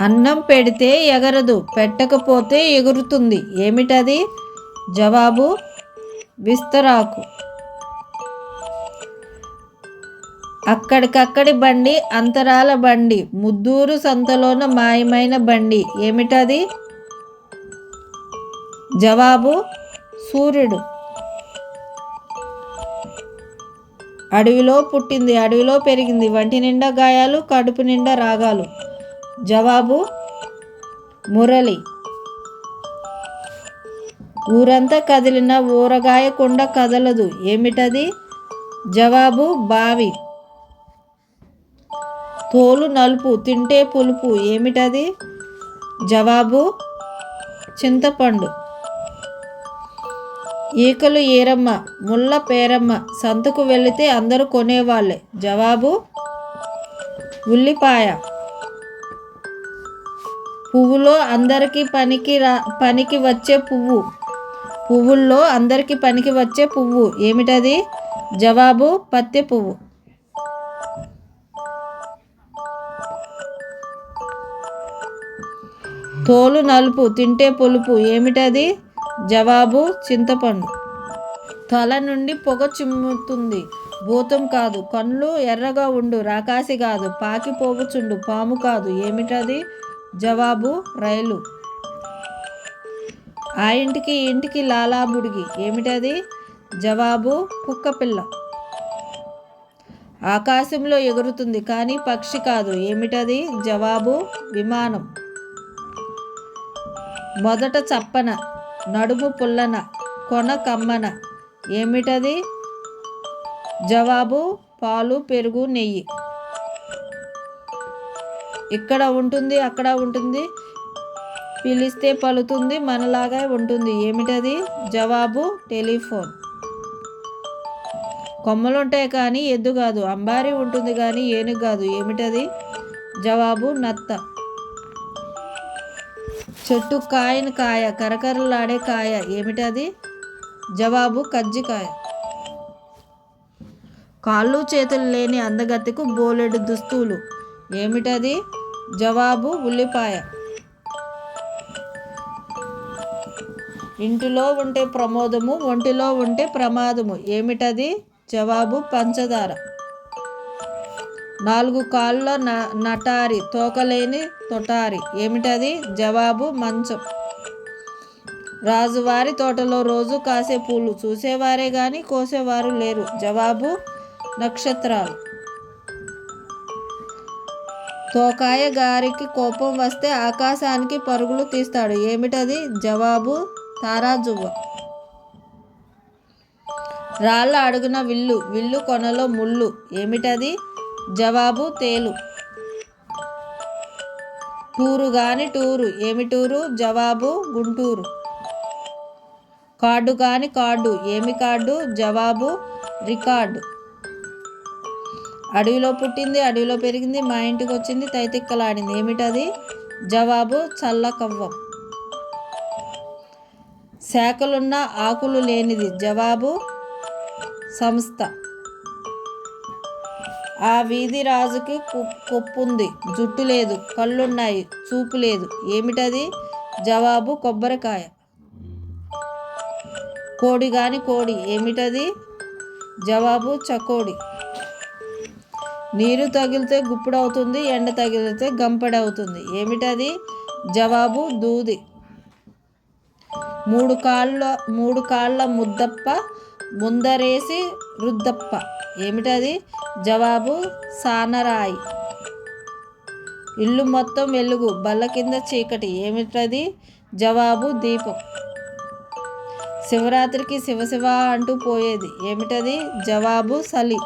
అన్నం పెడితే ఎగరదు పెట్టకపోతే ఎగురుతుంది. ఏమిటది? జవాబు విస్తరాకు. అక్కడికక్కడి బండి అంతరాల బండి ముద్దూరు సంతలోన మాయమైన బండి. ఏమిటది? జవాబు సూర్యుడు. అడవిలో పుట్టింది అడవిలో పెరిగింది. వంటి నిండా గాయాలు కడుపు నిండా రాగాలు. జవాబు మురళి. ఊరంతా కదిలిన ఊరగాయ కొండ కదలదు. ఏమిటది? జవాబు బావి. తోలు నలుపు తింటే పులుపు. ఏమిటది? జవాబు చింతపండు. ఈకలు ఈరమ్మ ముళ్ళ పేరమ్మ. సంతకు వెళితే అందరూ కొనేవాళ్ళే. జవాబు ఉల్లిపాయ. పువ్వులో అందరికీ పనికి రా పనికి వచ్చే పువ్వు. పువ్వుల్లో అందరికీ పనికి వచ్చే పువ్వు. ఏమిటది? జవాబు పత్తి పువ్వు. తోలు నలుపు తింటే పులుపు. ఏమిటది? జవాబు చింతపండు. తల నుండి పొగ చిమ్ముతుంది. భూతం కాదు. కళ్ళు ఎర్రగా ఉండు. రాకాసి కాదు. పాకి పాము కాదు. ఏమిటది? జవాబు రైలు. ఆ ఇంటికి ఇంటికి లాలాబుడిగి ఏమిటది? జవాబు కుక్కపిల్ల. ఆకాశంలో ఎగురుతుంది కానీ పక్షి కాదు. ఏమిటది? జవాబు విమానం. మొదట చప్పన నడుము పుల్లన కొన కమ్మన. ఏమిటది? జవాబు పాలు పెరుగు నెయ్యి. ఇక్కడ ఉంటుంది అక్కడ ఉంటుంది. పిలిస్తే పలుతుంది మనలాగా ఉంటుంది. ఏమిటది? జవాబు టెలిఫోన్. కొమ్మలుంటాయి కానీ ఎద్దు కాదు. అంబారి ఉంటుంది కానీ ఏనుగు కాదు. ఏమిటది? జవాబు నత్త. చెట్టు కాయని కాయ కరకరలాడే కాయ. ఏమిటది? జవాబు కజ్జికాయ కాళ్ళు చేతులు లేని అందగత్తెకు బోలెడు దుస్తులు. ఏమిటది? జవాబు ఉల్లిపాయ. ఇంటిలో ఉంటే ప్రమోదము ఒంటిలో ఉంటే ప్రమాదము. ఏమిటది? జవాబు పంచదార. నాలుగు కాళ్ళ న నటారి తోకలేని తొటారి. ఏమిటది? జవాబు మంచం. రాజువారి తోటలో రోజు కాసే పూలు. చూసేవారే కానీ కోసేవారు లేరు. జవాబు నక్షత్రాలు. తోకాయ గారికి కోపం వస్తే ఆకాశానికి పరుగులు తీస్తాడు. ఏమిటది? జవాబు తారాజువ్వ. రాళ్ళ అడుగున విల్లు విల్లు కొనలో ముళ్ళు. ఏమిటది? జవాబు తేలు. టూరు గాని టూరు. ఏమి టూరు? జవాబు గుంటూరు. కార్డు కాని కార్డు ఏమి కార్డు జవాబు రికార్డు. అడవిలో పుట్టింది అడవిలో పెరిగింది మా ఇంటికి వచ్చింది తైతిక్కలాడింది. ఏమిటది? జవాబు చల్ల కవ్వం. శాఖలున్న ఆకులు లేనిది. జవాబు సంస్థ. ఆ వీధి రాజుకి కొప్పుంది. జుట్టు లేదు కళ్ళున్నాయి చూపు లేదు. ఏమిటది? జవాబు కొబ్బరికాయ. కోడి కాని కోడి. ఏమిటది? జవాబు చకోడి. నీరు తగిలితే గుప్పుడవుతుంది ఎండ తగిలితే గంపడవుతుంది. ఏమిటది? జవాబు దూది. మూడు కాళ్ళ మూడు కాళ్ళ ముద్దప్ప ముందరేసి రుద్దప్ప. ఏమిటది? జవాబు సానరాయి. ఇల్లు మొత్తం వెలుగు బల్ల కింద చీకటి. ఏమిటది? జవాబు దీపం. శివరాత్రికి శివశివ అంటూ పోయేది. ఏమిటది? జవాబు సలి.